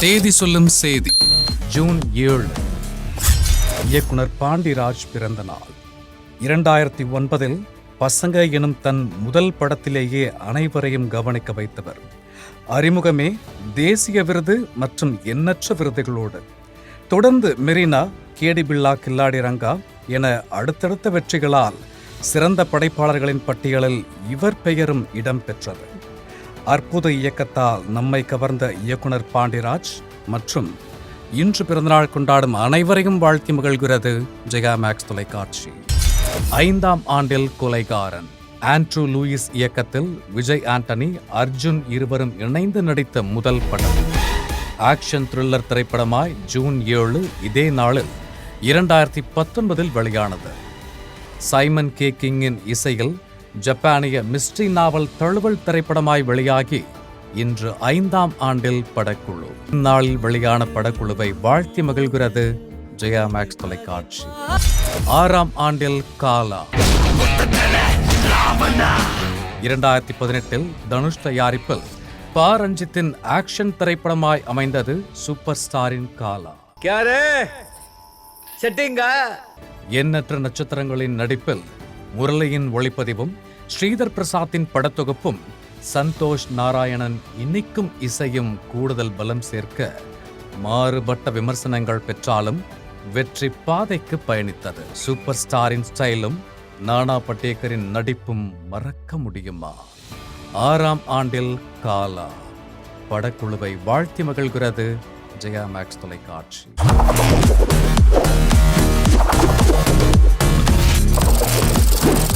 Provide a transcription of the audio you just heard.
தேதி சொல்லும் செய்தி. ஜூன் ஏழு. இயக்குனர் பாண்டிராஜ் பிறந்த நாள். இரண்டாயிரத்தி ஒன்பதில் பசங்க எனும் தன் முதல் படத்திலேயே அனைவரையும் கவனிக்க வைத்தவர். அறிமுகமே தேசிய விருது மற்றும் எண்ணற்ற விருதுகளோடு. தொடர்ந்து மெரினா கேடி பில்லா கில்லாடி ரங்கா என அடுத்தடுத்த வெற்றிகளால் சிறந்த படைப்பாளர்களின் பட்டியலில் இவர் பெயரும் இடம்பெற்றது அற்புத இயக்கத்தால் நம்மை கவர்ந்த இயக்குனர் பாண்டிராஜ் மற்றும் இன்று பிறந்தநாள் கொண்டாடும் அனைவரையும் வாழ்த்தி மகிழ்கிறது ஜெயா மேக்ஸ் தொலைக்காட்சி. ஐந்தாம் ஆண்டில் கொலைகாரன் ஆண்ட்ரூ லூயிஸ் இயக்கத்தில் விஜய் ஆண்டனி அர்ஜுன் இருவரும் இணைந்து நடித்த முதல் படம். ஆக்ஷன் த்ரில்லர் திரைப்படமாய் ஜூன் ஏழு இதே நாளில் இரண்டாயிரத்தி பத்தொன்பதில் வெளியானது. சைமன் கே கிங்கின் இசையில் ஜப்பானிய மிஸ்ட்ரி நாவல் தழுவல் திரைப்படமாய் வெளியாகி இன்று ஐந்தாம் ஆண்டில் படக்குழு. இந்நாளில் வெளியான படக்குழுவை வாழ்த்தி மகிழ்கிறது ஜெயா மேக்ஸ் தொலைக்காட்சி. ஆறாம் ஆண்டில் காலா. இரண்டாயிரத்தி பதினெட்டில் தனுஷ் தயாரிப்பில் பா ஆக்ஷன் திரைப்படமாய் அமைந்தது சூப்பர் ஸ்டாரின் காலா. எண்ணற்ற நட்சத்திரங்களின் நடிப்பில் முரளியின் ஒளிப்பதிவும் ஸ்ரீதர் பிரசாத்தின் படத்தொகுப்பும் சந்தோஷ் நாராயணன் இன்னைக்கும் இசையும் கூடுதல் பலம் சேர்க்க மாறுபட்ட விமர்சனங்கள் பெற்றாலும் வெற்றி பாதைக்கு பயணித்தது. சூப்பர் ஸ்டாரின் ஸ்டைலும் நானா பட்டேக்கரின் நடிப்பும் மறக்க முடியுமா? ஆறாம் ஆண்டில் காலா. படக்குழுவை வாழ்த்தி மகிழ்கிறது ஜெயா மேக்ஸ் தொலைக்காட்சி.